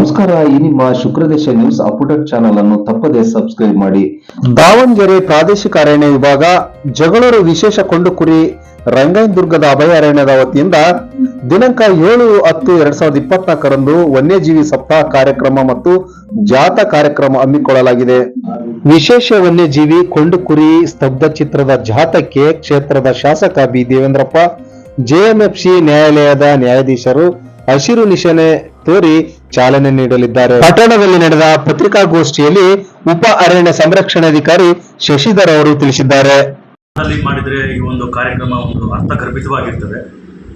ನಮಸ್ಕಾರ, ಈ ನಿಮ್ಮ ಶುಕ್ರದೇಶ ನ್ಯೂಸ್ ಅಪ್ಡೇಟ್ ಚಾನಲ್ ಅನ್ನು ತಪ್ಪದೆ ಸಬ್ಸ್ಕ್ರೈಬ್ ಮಾಡಿ. ದಾವಣಗೆರೆ ಪ್ರಾದೇಶಿಕ ಅರಣ್ಯ ವಿಭಾಗ, ಜಗಳೂರು ವಿಶೇಷ ಕೊಂಡು ಕುರಿ ರಂಗಾಯಣದುರ್ಗದ ಅಭಯಾರಣ್ಯದ ವತಿಯಿಂದ ದಿನಾಂಕ ಏಳು ಹತ್ತು ಎರಡ್ ಸಾವಿರದ ಇಪ್ಪತ್ನಾಲ್ಕರಂದು ವನ್ಯಜೀವಿ ಸಪ್ತಾಹ ಕಾರ್ಯಕ್ರಮ ಮತ್ತು ಜಾಥಾ ಕಾರ್ಯಕ್ರಮ ಹಮ್ಮಿಕೊಳ್ಳಲಾಗಿದೆ. ವಿಶೇಷ ವನ್ಯಜೀವಿ ಕೊಂಡು ಕುರಿ ಸ್ತಬ್ಧ ಚಿತ್ರದ ಜಾಥಾಕ್ಕೆ ಕ್ಷೇತ್ರದ ಶಾಸಕ ಬಿ ದೇವೇಂದ್ರಪ್ಪ ಜೆಎಂಎಫ್ಸಿ ನ್ಯಾಯಾಲಯದ ನ್ಯಾಯಾಧೀಶರು, ಹಸಿರು ನಿಶಾನೆ ತೋರಿ ಚಾಲನೆ ನೀಡಲಿದ್ದಾರೆ. ಪಟ್ಟಣದಲ್ಲಿ ನಡೆದ ಪತ್ರಿಕಾಗೋಷ್ಠಿಯಲ್ಲಿ ಉಪ ಅರಣ್ಯ ಸಂರಕ್ಷಣಾಧಿಕಾರಿ ಶಶಿಧರ್ ಅವರು ತಿಳಿಸಿದ್ದಾರೆ. ಅಲ್ಲಿ ಮಾಡಿದರೆ ಈ ಒಂದು ಕಾರ್ಯಕ್ರಮ ಒಂದು ಅರ್ಥಗರ್ಭಿತವಾಗಿರ್ತದೆ.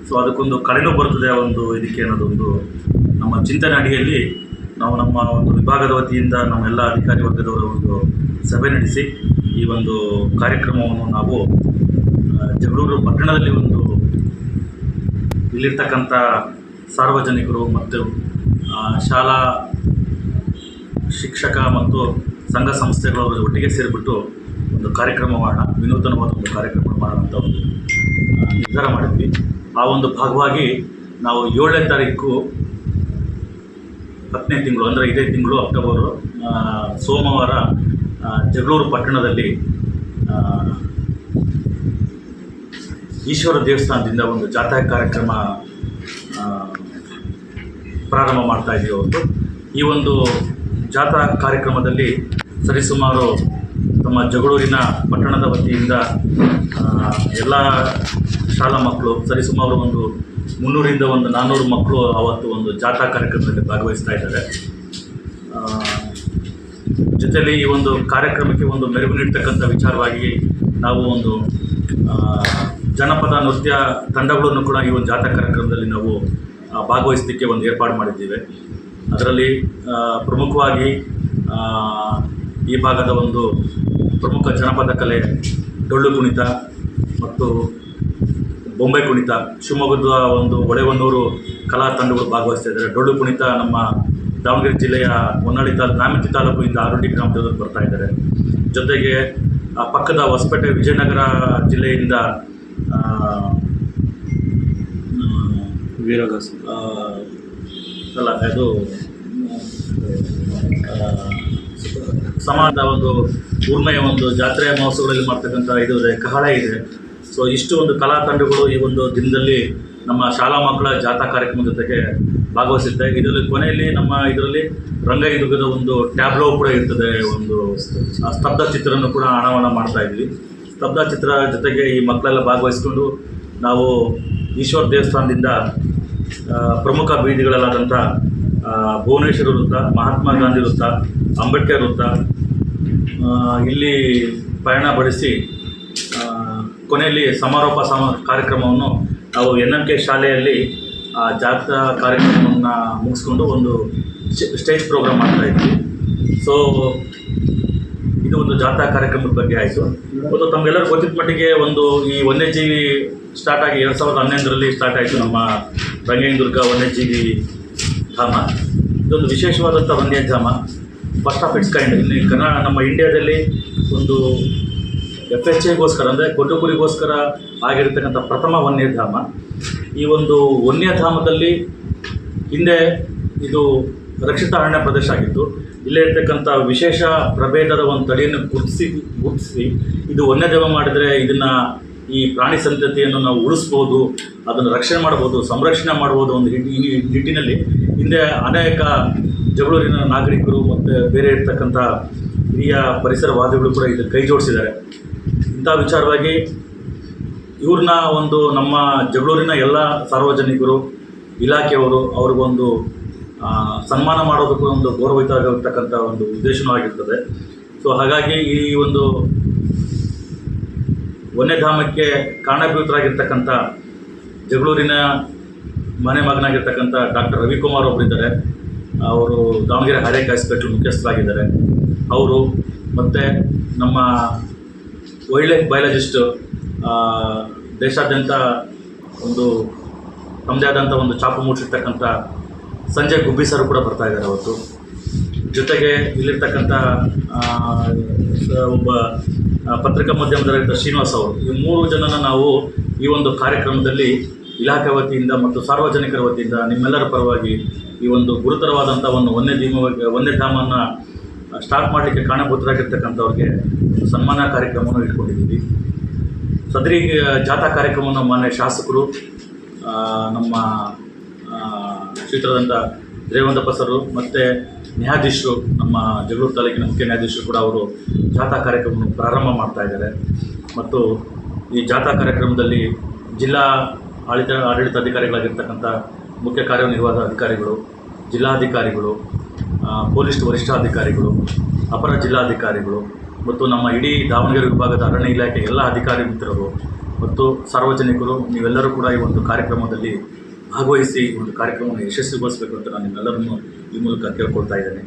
ಸೊ ಅದಕ್ಕೊಂದು ಕಳೆನೂ ಬರ್ತದೆ ಆ ಒಂದು ಇದಕ್ಕೆ ಅನ್ನೋದೊಂದು ನಮ್ಮ ಚಿಂತನೆ ಅಡಿಯಲ್ಲಿ ನಾವು ನಮ್ಮ ಒಂದು ವಿಭಾಗದ ವತಿಯಿಂದ ನಮ್ಮೆಲ್ಲ ಅಧಿಕಾರಿ ವರ್ಗದವರ ಒಂದು ಸಭೆ ನಡೆಸಿ ಈ ಒಂದು ಕಾರ್ಯಕ್ರಮವನ್ನು ನಾವು ಜಗಳೂರು ಪಟ್ಟಣದಲ್ಲಿ ಒಂದು ಇಲ್ಲಿರ್ತಕ್ಕಂಥ ಸಾರ್ವಜನಿಕರು ಮತ್ತು ಶಾಲಾ ಶಿಕ್ಷಕ ಮತ್ತು ಸಂಘ ಸಂಸ್ಥೆಗಳವರ ಒಟ್ಟಿಗೆ ಸೇರಿಬಿಟ್ಟು ಒಂದು ಕಾರ್ಯಕ್ರಮ ಮಾಡೋಣ ವಿನೂತನವಾದ ಒಂದು ಕಾರ್ಯಕ್ರಮ ಮಾಡೋಣ ಅಂತ ಒಂದು ನಿರ್ಧಾರ ಮಾಡಿದ್ವಿ. ಆ ಒಂದು ಭಾಗವಾಗಿ ನಾವು ಏಳನೇ ತಾರೀಕು ಹತ್ತನೇ ತಿಂಗಳು, ಅಂದರೆ ಇದೇ ತಿಂಗಳು ಅಕ್ಟೋಬರು ಸೋಮವಾರ ಜಗಳೂರು ಪಟ್ಟಣದಲ್ಲಿ ಈಶ್ವರ ದೇವಸ್ಥಾನದಿಂದ ಒಂದು ಜಾಥಾ ಕಾರ್ಯಕ್ರಮ ಪ್ರಾರಂಭ ಮಾಡ್ತಾ ಇದ್ದೀವಿ ಅವತ್ತು ಈ ಒಂದು ಜಾಥಾ ಕಾರ್ಯಕ್ರಮದಲ್ಲಿ ಸರಿಸುಮಾರು ನಮ್ಮ ಜಗಳೂರಿನ ಪಟ್ಟಣದ ವತಿಯಿಂದ ಎಲ್ಲ ಶಾಲಾ ಮಕ್ಕಳು, ಸರಿಸುಮಾರು ಒಂದು ಮುನ್ನೂರಿಂದ ಒಂದು ನಾನ್ನೂರು ಮಕ್ಕಳು ಅವತ್ತು ಒಂದು ಜಾಥಾ ಕಾರ್ಯಕ್ರಮದಲ್ಲಿ ಭಾಗವಹಿಸ್ತಾ ಇದ್ದಾರೆ. ಜೊತೆಯಲ್ಲಿ ಈ ಒಂದು ಕಾರ್ಯಕ್ರಮಕ್ಕೆ ಒಂದು ಮೆರುಗು ನೀಡ್ತಕ್ಕಂಥ ವಿಚಾರವಾಗಿ ನಾವು ಒಂದು ಜನಪದ ನೃತ್ಯ ತಂಡಗಳನ್ನು ಕೂಡ ಈ ಒಂದು ಜಾಥಾ ಕಾರ್ಯಕ್ರಮದಲ್ಲಿ ನಾವು ಭಾಗವಹಿಸಲಿಕ್ಕೆ ಒಂದು ಏರ್ಪಾಡು ಮಾಡಿದ್ದೀವಿ. ಅದರಲ್ಲಿ ಪ್ರಮುಖವಾಗಿ ಈ ಭಾಗದ ಒಂದು ಪ್ರಮುಖ ಜನಪದ ಕಲೆ ಡೊಳ್ಳು ಕುಣಿತ ಮತ್ತು ಬೊಂಬೆ ಕುಣಿತ. ಶಿವಮೊಗ್ಗದ ಒಂದು ಒಡೆವನ್ನೂರು ಕಲಾ ತಂಡಗಳು ಭಾಗವಹಿಸ್ತಾ ಇದ್ದಾರೆ. ಡೊಳ್ಳು ಕುಣಿತ ನಮ್ಮ ದಾವಣಗೆರೆ ಜಿಲ್ಲೆಯ ಹೊನ್ನಾಳಿ ತಾಲೂಕು ನ್ಯಾಮತಿ ತಾಲೂಕಿನಿಂದ ಆರೋಡಿ ಗ್ರಾಮದಿಂದ ಬರ್ತಾ ಇದ್ದಾರೆ. ಜೊತೆಗೆ ಪಕ್ಕದ ಹೊಸಪೇಟೆ ವಿಜಯನಗರ ಜಿಲ್ಲೆಯಿಂದ ವೀರಗಾಸ ಅಲ್ಲ ಅದು ಸಮಾಜದ ಒಂದು ಊರ್ಮೆಯ ಒಂದು ಜಾತ್ರೆ ಮಹೋತ್ಸವಗಳಲ್ಲಿ ಮಾಡ್ತಕ್ಕಂಥ ಇದು ಕಹಳ ಇದೆ. ಸೊ ಇಷ್ಟು ಒಂದು ಕಲಾ ತಂಡಗಳು ಈ ಒಂದು ದಿನದಲ್ಲಿ ನಮ್ಮ ಶಾಲಾ ಮಕ್ಕಳ ಜಾಥಾ ಕಾರ್ಯಕ್ರಮದ ಜೊತೆಗೆ ಭಾಗವಹಿಸುತ್ತೆ. ಇದರಲ್ಲಿ ಕೊನೆಯಲ್ಲಿ ನಮ್ಮ ಇದರಲ್ಲಿ ರಂಗಯುಗದ ಒಂದು ಟ್ಯಾಬ್ಲೋ ಕೂಡ ಇರ್ತದೆ, ಒಂದು ಸ್ತಬ್ಧ ಚಿತ್ರವನ್ನು ಕೂಡ ಅನಾವರಣ ಮಾಡ್ತಾ ಇದ್ವಿ. ಸ್ತಬ್ಧ ಚಿತ್ರ ಜೊತೆಗೆ ಈ ಮಕ್ಕಳೆಲ್ಲ ಭಾಗವಹಿಸ್ಕೊಂಡು ನಾವು ಈಶ್ವರ ದೇವಸ್ಥಾನದಿಂದ ಪ್ರಮುಖ ಬೀದಿಗಳಲ್ಲಾದಂಥ ಭುವನೇಶ್ವರ ವೃತ್ತ, ಮಹಾತ್ಮ ಗಾಂಧಿ ವೃತ್ತ, ಅಂಬೇಡ್ಕರ್ ವೃತ್ತ ಇಲ್ಲಿ ಪಯಣ ಬಡಿಸಿ ಕೊನೆಯಲ್ಲಿ ಸಮಾರೋಪ ಸಮ ಕಾರ್ಯಕ್ರಮವನ್ನು ನಾವು ಎನ್ ಎಂ ಕೆ ಶಾಲೆಯಲ್ಲಿ, ಆ, ಜಾತ್ರಾ ಕಾರ್ಯಕ್ರಮವನ್ನು ಮುಗಿಸ್ಕೊಂಡು ಒಂದು ಸ್ಟೇಜ್ ಪ್ರೋಗ್ರಾಮ್ ಮಾಡ್ತಾ ಇದ್ವಿ. ಸೊ ಇದು ಒಂದು ಜಾತ್ರಾ ಕಾರ್ಯಕ್ರಮದ ಬಗ್ಗೆ ಆಯಿತು. ಮತ್ತು ತಮಗೆಲ್ಲರೂ ಗೊತ್ತಿದ್ದ ಮಟ್ಟಿಗೆ ಒಂದು ಈ ವನ್ಯಜೀವಿ ಸ್ಟಾರ್ಟ್ ಆಗಿ ಎರಡು ಸಾವಿರದ ಹನ್ನೊಂದರಲ್ಲಿ ಸ್ಟಾರ್ಟ್ ಆಯಿತು ನಮ್ಮ ರಂಗೇಂದುರ್ಗ ವನ್ಯಜೀವಿ ಧಾಮ. ಇದೊಂದು ವಿಶೇಷವಾದಂಥ ವನ್ಯಧಾಮ ಫಸ್ಟ್ ಆಫ್ ಇಟ್ಸ್ ಕೈಂಡ್ ಇಲ್ಲಿ ಕರ್ನಾಟಕ ನಮ್ಮ ಇಂಡಿಯಾದಲ್ಲಿ ಒಂದು ಎಫ್ ಎಚ್ ಎಗೋಸ್ಕರ ಅಂದರೆ ಕೊಟ್ಟುಕುರಿಗೋಸ್ಕರ ಆಗಿರತಕ್ಕಂಥ ಪ್ರಥಮ ವನ್ಯಧಾಮ ಈ ಒಂದು ವನ್ಯಧಾಮದಲ್ಲಿ ಹಿಂದೆ ಇದು ರಕ್ಷಿತ ಅರಣ್ಯ ಪ್ರದೇಶ ಆಗಿತ್ತು. ಇಲ್ಲೇ ಇರ್ತಕ್ಕಂಥ ವಿಶೇಷ ಪ್ರಭೇದದ ಒಂದು ತಡೆಯನ್ನು ಗುರುತಿಸಿ ಗುರುತಿಸಿ, ಇದು ವನ್ಯಧಾಮ ಮಾಡಿದರೆ ಇದನ್ನು ಈ ಪ್ರಾಣಿ ಸಂತತಿಯನ್ನು ನಾವು ಉಳಿಸ್ಬೋದು, ಅದನ್ನು ರಕ್ಷಣೆ ಮಾಡ್ಬೋದು, ಸಂರಕ್ಷಣೆ ಮಾಡ್ಬೋದು ಒಂದು ಈ ನಿಟ್ಟಿನಲ್ಲಿ ಹಿಂದೆ ಅನೇಕ ಜಗಳೂರಿನ ನಾಗರಿಕರು ಮತ್ತು ಬೇರೆ ಇರ್ತಕ್ಕಂಥ ಹಿರಿಯ ಪರಿಸರವಾದಿಗಳು ಕೂಡ ಇದಕ್ಕೆ ಕೈ ಜೋಡಿಸಿದ್ದಾರೆ. ಇಂಥ ವಿಚಾರವಾಗಿ ಇವ್ರನ್ನ ಒಂದು ನಮ್ಮ ಜಗಳೂರಿನ ಎಲ್ಲ ಸಾರ್ವಜನಿಕರು, ಇಲಾಖೆಯವರು ಅವ್ರಿಗೊಂದು ಸನ್ಮಾನ ಮಾಡೋದಕ್ಕೂ ಒಂದು ಗೌರವಿತವಾಗಿರ್ತಕ್ಕಂಥ ಒಂದು ಉದ್ದೇಶನೂ ಆಗಿರ್ತದೆ. ಸೊ, ಹಾಗಾಗಿ ಈ ಒಂದು ವನ್ಯಧಾಮಕ್ಕೆ ಕಾರಣಭೂತರಾಗಿರ್ತಕ್ಕಂಥ ಜಗಳೂರಿನ ಮನೆ ಮಗನಾಗಿರ್ತಕ್ಕಂಥ ಡಾಕ್ಟರ್ ರವಿಕುಮಾರ್ ಒಬ್ಬರಿದ್ದಾರೆ ಅವರು ದಾವಣಗೆರೆ ಹರೇಕ ಹಾಸ್ಪಿಟ್ಲ್ ಮುಖ್ಯಸ್ಥರಾಗಿದ್ದಾರೆ. ಅವರು ಮತ್ತು ನಮ್ಮ ವೈಲ್ಡ್ ಲೈಫ್ ಬಯಾಲಜಿಸ್ಟು ದೇಶಾದ್ಯಂತ ಒಂದು ತಮ್ಮದೇ ಆದಂಥ ಒಂದು ಚಾಪು ಮೂಡಿಸಿರ್ತಕ್ಕಂಥ ಸಂಜಯ್ ಗುಬ್ಬಿ ಸರ್ ಕೂಡ ಬರ್ತಾ ಇದ್ದಾರೆ ಅವತ್ತು. ಜೊತೆಗೆ ಇಲ್ಲಿರ್ತಕ್ಕಂಥ ಒಬ್ಬ ಪತ್ರಿಕಾ ಮಾಧ್ಯಮದಲ್ಲಿ ಶ್ರೀನಿವಾಸ್ ಅವರು ಈ ಮೂರು ಜನನ ನಾವು ಈ ಒಂದು ಕಾರ್ಯಕ್ರಮದಲ್ಲಿ ಇಲಾಖೆ ವತಿಯಿಂದ ಮತ್ತು ಸಾರ್ವಜನಿಕರ ವತಿಯಿಂದ ನಿಮ್ಮೆಲ್ಲರ ಪರವಾಗಿ ಈ ಒಂದು ಗುರುತರವಾದಂಥ ಒಂದು ವನ್ಯಜೀವ ವನ್ಯಧಾಮವನ್ನು ಸ್ಟಾರ್ಟ್ ಮಾಡಲಿಕ್ಕೆ ಕಾರಣಭೂತರಾಗಿರ್ತಕ್ಕಂಥವ್ರಿಗೆ ಒಂದು ಸನ್ಮಾನ ಕಾರ್ಯಕ್ರಮವನ್ನು ಇಟ್ಕೊಂಡಿದ್ದೀವಿ. ಸದರಿ ಜಾಥಾ ಕಾರ್ಯಕ್ರಮವನ್ನು ಮಾನ್ಯ ಶಾಸಕರು ನಮ್ಮ ಆ, ಕ್ಷೇತ್ರದಂಥ ರೇವಂತಪ್ಪ ಸರು ಮತ್ತು ನ್ಯಾಯಾಧೀಶರು, ನಮ್ಮ ಜಗಳೂರು ತಾಲೂಕಿನ ಮುಖ್ಯ ನ್ಯಾಯಾಧೀಶರು ಕೂಡ ಅವರು ಜಾಥಾ ಕಾರ್ಯಕ್ರಮವನ್ನು ಪ್ರಾರಂಭ ಮಾಡ್ತಾ ಇದ್ದಾರೆ. ಮತ್ತು ಈ ಜಾಥಾ ಕಾರ್ಯಕ್ರಮದಲ್ಲಿ ಜಿಲ್ಲಾ ಆಡಳಿತ ಆಡಳಿತಾಧಿಕಾರಿಗಳಾಗಿರ್ತಕ್ಕಂಥ ಮುಖ್ಯ ಕಾರ್ಯನಿರ್ವಾಹ ಅಧಿಕಾರಿಗಳು, ಜಿಲ್ಲಾಧಿಕಾರಿಗಳು ಪೊಲೀಸ್ ವರಿಷ್ಠಾಧಿಕಾರಿಗಳು, ಅಪರ ಜಿಲ್ಲಾಧಿಕಾರಿಗಳು, ಮತ್ತು ನಮ್ಮ ಇಡೀ ದಾವಣಗೆರೆ ವಿಭಾಗದ ಅರಣ್ಯ ಇಲಾಖೆ ಎಲ್ಲ ಅಧಿಕಾರಿ ಮಿತ್ರರು, ಮತ್ತು ಸಾರ್ವಜನಿಕರು, ನೀವೆಲ್ಲರೂ ಕೂಡ ಈ ಒಂದು ಕಾರ್ಯಕ್ರಮದಲ್ಲಿ ಭಾಗವಹಿಸಿ ಒಂದು ಕಾರ್ಯಕ್ರಮವನ್ನು ಯಶಸ್ವಿಗೊಳಿಸಬೇಕು ಅಂತ ನಾನು ನಿಮ್ಮೆಲ್ಲರನ್ನು ಈ ಮೂಲಕ ಕೇಳ್ಕೊಳ್ತಾ ಇದ್ದೇನೆ.